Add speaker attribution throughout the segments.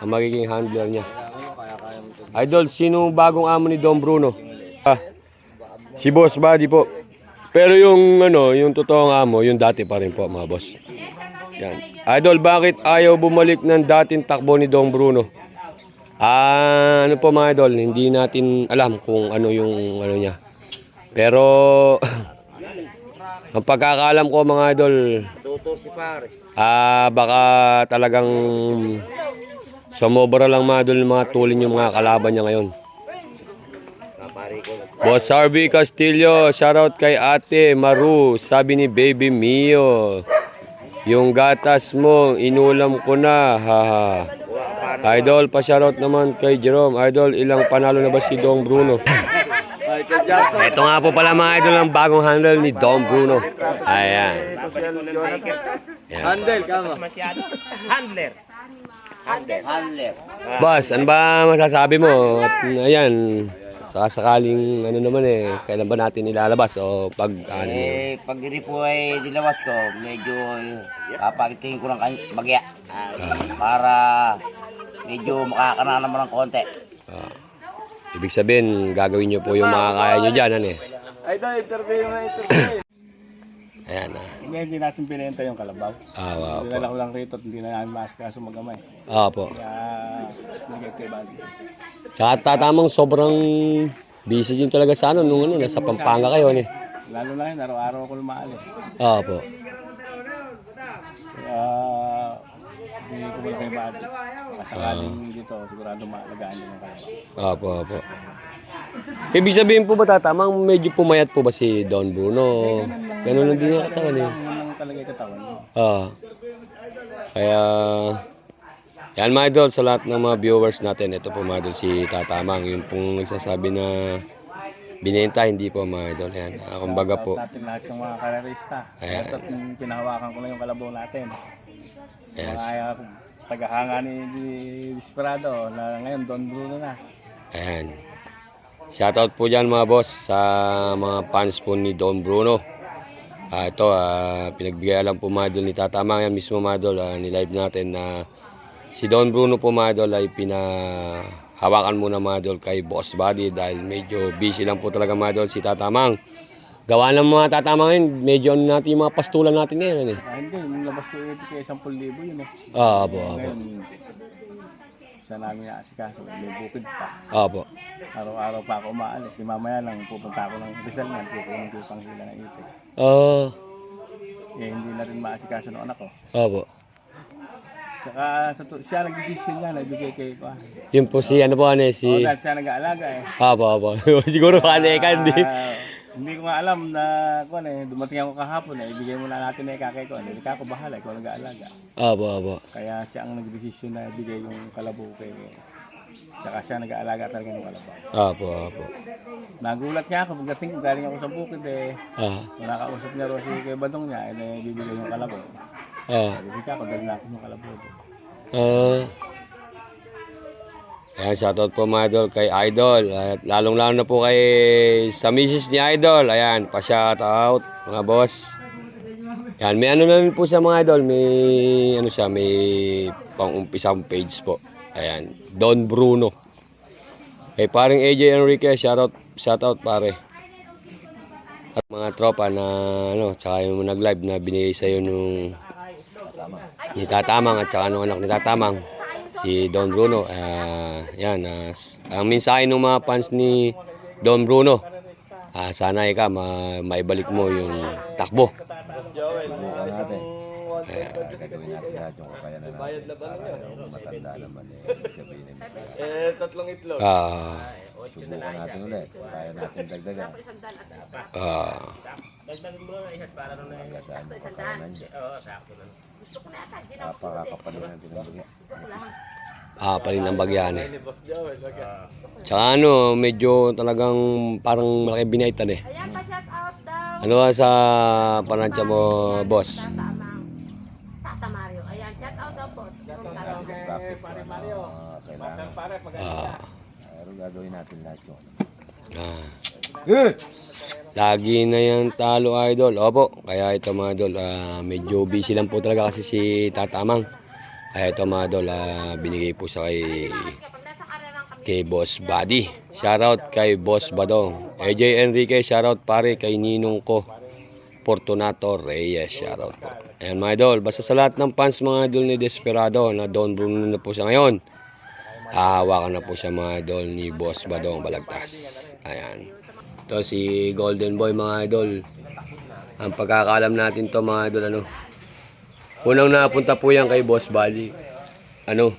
Speaker 1: ang magiging handler niya. Idol, sino bagong amo ni Don Bruno? Ah, si Boss Buddy po. Pero yung ano, yung totoong amo, yung dati pa rin po mga boss. Yan. Idol, bakit ayaw bumalik ng dating takbo ni Don Bruno? Ah, ano po mga idol, hindi natin alam kung ano yung ano niya. Pero ang pagkakaalam ko mga idol,
Speaker 2: Tutor si pare.
Speaker 1: ah baka talagang sumobra lang mga idol mga tulin yung mga kalaban niya ngayon. Boss Harvey Castillo, shoutout kay Ate Maru, sabi ni Baby Mio. Yung gatas mo, inulam ko na, haha. Idol, pa-shoutout naman kay Jerome. Idol, ilang panalo na ba si Dong Bruno? Ito nga po pala mga idol ang bagong handle ni Dom Bruno. Ayan.
Speaker 2: Handle, kama.
Speaker 3: Handler.
Speaker 2: Handle. Handle.
Speaker 1: Boss, ano ba masasabi mo? At ayan, sakasakaling ano naman eh, kailan ba natin ilalabas o pag ano?
Speaker 2: Eh, pag iri po ay dilawas ko, medyo papakitingin ko ng bagya. Para medyo makakana naman ng konti.
Speaker 1: ah, ibig sabihin, gagawin nyo po yung mga kaya nyo dyan, ano eh.
Speaker 2: Ay, ito, interview mo, interview.
Speaker 1: Ah.
Speaker 3: Hindi, hindi natin binenta yung kalabaw.
Speaker 1: Ah, wow po.
Speaker 3: Dinala ko lang rito at hindi na namin maasikaso magamay.
Speaker 1: Ah, po.
Speaker 3: Kaya, nagay kay Bandi.
Speaker 1: Tsaka tatamang sobrang busy din talaga sa ano, nung ano, nasa Pampanga kayo, eh.
Speaker 3: Lalo na yun, araw-araw ako lumaalis.
Speaker 1: Ah, po.
Speaker 3: Kaya, hindi ko wala kay Bandi. Masakaling dito, sigurado maalagaan din yung kalabaw.
Speaker 1: Apo, apo. Ibig sabihin po ba tatamang medyo pumayat po ba si Don Bruno? Ganun lang din yung katawan eh.
Speaker 3: Yun lang talaga yung katawan niya.
Speaker 1: Ah. Kaya, yan mga idol, sa lahat ng mga viewers natin, ito po mga idol si Tatamang, yung pong nagsasabi na binenta, hindi po mga idol. Yan, ah, kumbaga po.
Speaker 3: natin lahat yung mga karerista.
Speaker 1: Ayan.
Speaker 3: Ito, pinahawakan ko lang yung kalabaw natin.
Speaker 1: Yes.
Speaker 3: Mga uh, tagahanga ni Desperado na ngayon Don Bruno na.
Speaker 1: Ayan. Shoutout po dyan mga boss sa mga fans po ni Don Bruno. Ah, ito, ah, pinagbigay alam po mga idol ni Tatamang yan mismo mga idol, ah, ni-live natin na si Don Bruno po mga idol ay pinahawakan muna mga idol kay Boss Buddy dahil medyo busy lang po talaga mga idol si Tatamang. Gawa ng mga Tatamang yun, medyo ano natin yung mga pastulan natin ngayon. Eh.
Speaker 3: Ah, hindi, yung labas ko ito kay 10,000 yun eh.
Speaker 1: Ah, apo.
Speaker 3: Ngayon, sa namin naasikaso, may bukid pa.
Speaker 1: Apo.
Speaker 3: Araw-araw pa ako umaalis. Si mamaya lang pupunta ako ng Rizal na, kukunin ko yung panghila ng itik.
Speaker 1: Ah,
Speaker 3: Eh, hindi na rin maasikaso ng anak ko.
Speaker 1: apo.
Speaker 3: Saka sa to, siya nag-decision niya, nagbigay kay ko.
Speaker 1: Yun po si ano po ano eh,
Speaker 3: Si... Oh, dahil siya nag-aalaga eh.
Speaker 1: Apo, apo. Siguro kanekan din.
Speaker 3: Ah, hindi ko nga alam na kung ano eh, dumating ako kahapon eh, ibigay mo na natin eh kakay ko. Hindi ka ako bahala, ikaw nag-aalaga.
Speaker 1: Apo, apo.
Speaker 3: Kaya siya ang nag-decision na ibigay yung kalabaw kay Tsaka siya nag-aalaga talaga ng kalabaw.
Speaker 1: Apo, apo.
Speaker 3: Nagulat nga ako pagdating ko galing ako sa bukid eh.
Speaker 1: Ah,
Speaker 3: Nung nakausap niya ro si Kuya Badong niya, eh, bibigay yung kalabaw.
Speaker 1: ah,
Speaker 3: Kasi ka, dali natin yung kalabaw.
Speaker 1: ah. Ayan, shoutout po mga idol kay Idol. At lalong-lalo na po kay sa misis ni Idol. Ayan, pa-shoutout mga boss. Ayan, may ano na po siya mga idol. May ano siya, may pang-umpisang page po. Ayan, Don Bruno. Kay paring AJ Enrique, shoutout, shoutout pare. At mga tropa na ano, tsaka yung nag-live na binigay sa iyo nung ni Tatamang at saka nung anak ni Tatamang si Don Bruno. Ah, yan, s- ang mensahe ng mga fans ni Don Bruno. ah, sana ika ma maibalik mo yung takbo.
Speaker 4: Subukan natin. Kaya gagawin natin lahat yung kakayanan natin. Para matanda naman eh. Sabihin naman.
Speaker 1: Ah,
Speaker 4: Subukan natin ulit. Kaya natin dagdagan.
Speaker 1: ah,
Speaker 4: Hanggang saan yung kakayanan dyan. Napakakapalit natin ng bagay.
Speaker 1: ah, pa rin ang bagyan eh. Tsaka ano, medyo talagang parang malaki binaitan eh.
Speaker 5: Ayan pa shout out daw.
Speaker 1: Ano ba sa panansya mo, boss?
Speaker 5: Tata Mario. Ayan, shout out daw po.
Speaker 4: Practice kung ano mga kailangan.
Speaker 1: Ah,
Speaker 4: Pero gagawin natin lahat yun.
Speaker 1: ah. Lagi na yung talo idol. Opo, kaya ito mga idol, ah, medyo busy lang po talaga kasi si Tatamang. Ay, ito mga idol, ah, binigay po sa kay kay Boss Buddy. Shoutout kay Boss Badong. AJ Enrique, shoutout pare kay Ninong ko. Fortunato Reyes, shoutout po. Ayan mga idol, basta sa lahat ng fans mga idol ni Desperado na Don Bruno na po siya ngayon. Hahawakan na po siya mga idol ni Boss Badong Balagtas. Ayan. Ito si Golden Boy mga idol. Ang pagkakalam natin to mga idol ano. Unang napunta po yan kay Boss Buddy. Ano?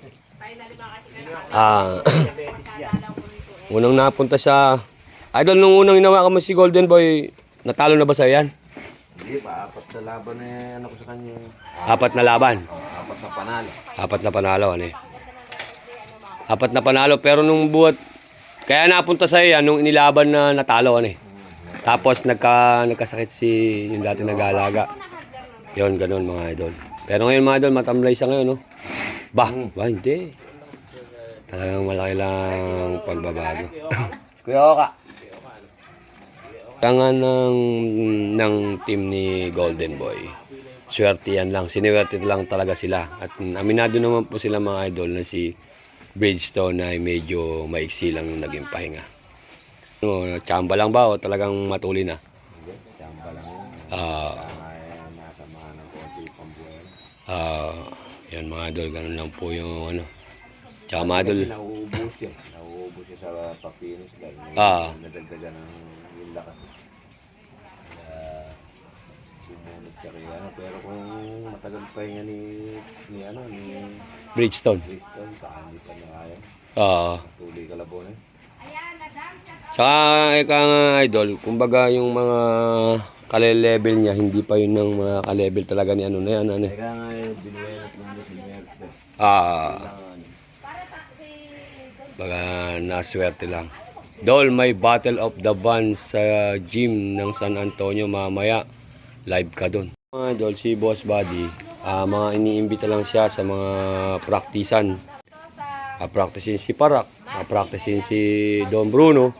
Speaker 1: Ah, unang napunta sa Idol nung unang inawakan mo si Golden Boy, natalo na ba sa yan?
Speaker 4: Hindi pa, apat na laban eh, ano ko sa kanya.
Speaker 1: Apat na laban.
Speaker 4: Apat na panalo.
Speaker 1: Apat na panalo ano eh. Apat na panalo pero nung buhat kaya napunta sa yan nung inilaban na natalo ano eh. Tapos nagka nagkasakit si yung dati nag-aalaga. Yon ganun mga idol. Pero ngayon mga idol matamlay siya ngayon no. Ba, ba hindi. Talagang malaki lang pagbabago.
Speaker 2: Kuya Oka.
Speaker 1: Kaya ng, ng team ni Golden Boy, swerte yan lang. Siniwerte lang talaga sila. At aminado naman po sila mga idol na si Bridgestone ay medyo maiksi lang yung naging pahinga. Ano, tsamba lang ba o talagang matuli na?
Speaker 4: Tsamba lang.
Speaker 1: Ah,
Speaker 4: Kaya nasa mga ng konti
Speaker 1: ah, yan mga idol, ganun lang po yung ano. Tsaka mga idol,
Speaker 4: Kasi nauubos yan. Nauubos yan sa papinos dahil
Speaker 1: Ah.
Speaker 4: nadagdagan ng yung lakas. Kaya sumunod siya kaya ano. Pero kung matagal pa niya ni, ni ano, ni
Speaker 1: Bridgestone.
Speaker 4: Kristen, saka hindi pa niya kaya.
Speaker 1: Ah,
Speaker 4: Tuloy kalabon eh.
Speaker 1: Tsaka ika nga idol, kumbaga yung mga kale-level niya, hindi pa yun ng mga ka-level talaga ni ano na yan. Ano, eh.
Speaker 4: Kaya nga yung binuelat ng Luis Alberto.
Speaker 1: Ah, baga naswerte lang. Dol, may Battle of the Bands sa gym ng San Antonio mamaya. Live ka dun. Mga idol, si Boss Buddy, ah, mga iniimbita lang siya sa mga praktisan. Ah, practicein si Parak, practicein si Don Bruno.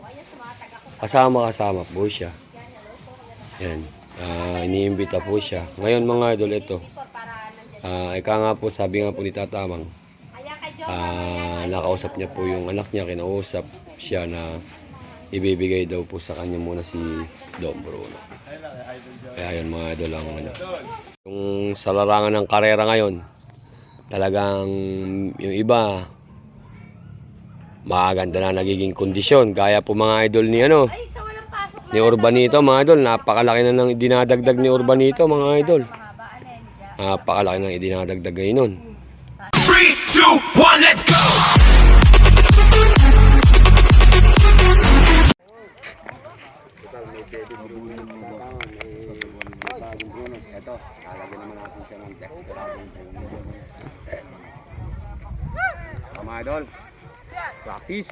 Speaker 1: Kasama-kasama po siya. Yan. Ah, iniimbita po siya. Ngayon mga idol, ito. Ah, ika nga po, sabi nga po ni Tatamang, ah, nakausap niya po yung anak niya, kinausap siya na ibibigay daw po sa kanya muna si Don Bruno. Kaya yun mga idol ang ano. Yung sa larangan ng karera ngayon, talagang yung iba, maganda na nagiging kondisyon. Gaya po mga idol ni ano,
Speaker 5: ay, sa walang pasok
Speaker 1: ni Urbanito mga idol. Napakalaki na ng dinadagdag ni Urbanito mga idol. Napakalaki ng idinadagdag ngayon nun.
Speaker 6: Three, two, one, let's go!
Speaker 1: Ito, lalagyan naman natin siya ng desperado. Mga idol, practice.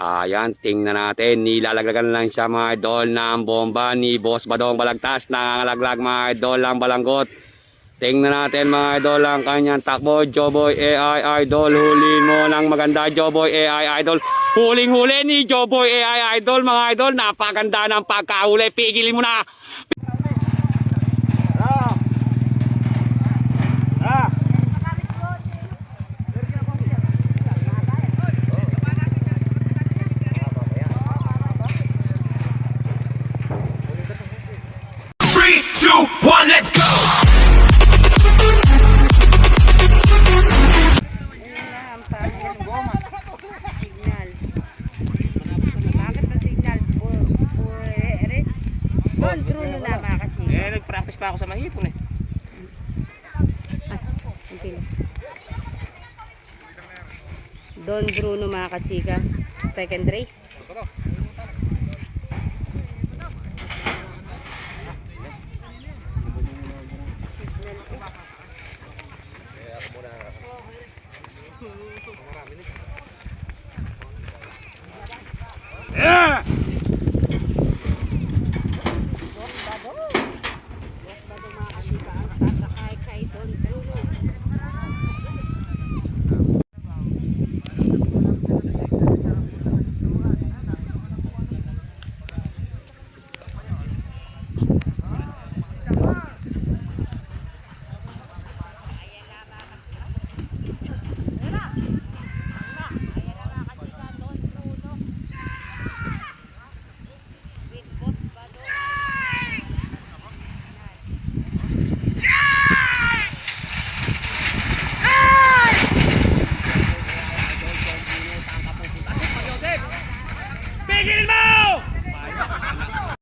Speaker 1: Ayan, tingnan natin. Nilalaglagan lang siya mga idol ng bomba ni Boss Badong Balagtas. Nangangalaglag mga idol ang balanggot. Tingnan natin mga idol ang kanyang takbo. Joboy AI Idol. Hulin mo ng maganda Joboy AI Idol. Huling huli ni Joboy AI Idol mga idol. Napakaganda ng pagkahuli. Pigilin mo na.
Speaker 3: Pa ako sa mahipon eh.
Speaker 5: Don Bruno mga kachika. Second race. Kay kay Don Bruno.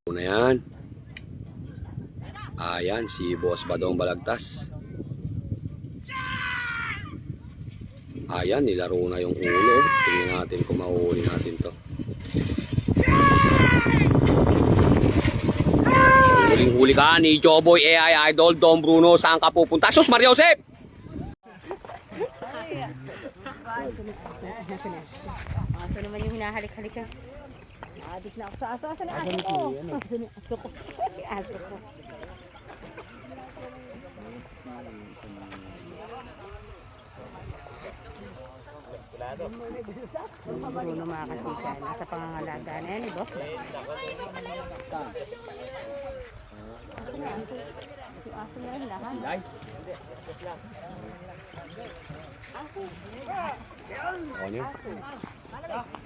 Speaker 1: Una yan. Ayan, si Boss Badong Balagtas. Ayan, nilaro na yung ulo. Tingnan natin kung mauuli natin to. Huling-huli ka ni Joboy AI Idol, Don Bruno. Saan ka pupunta? Sus, Mario Josep!
Speaker 5: Aso naman yung hinahalik-halik ka. Adik na ako sa aso. Aso na aso ko. Aso ko. Aso ko. Bruno mga kasika. Nasa pangangalaga na yan, eh, boss. Aso na aso. Aso na rin lahat.
Speaker 1: Ano yun?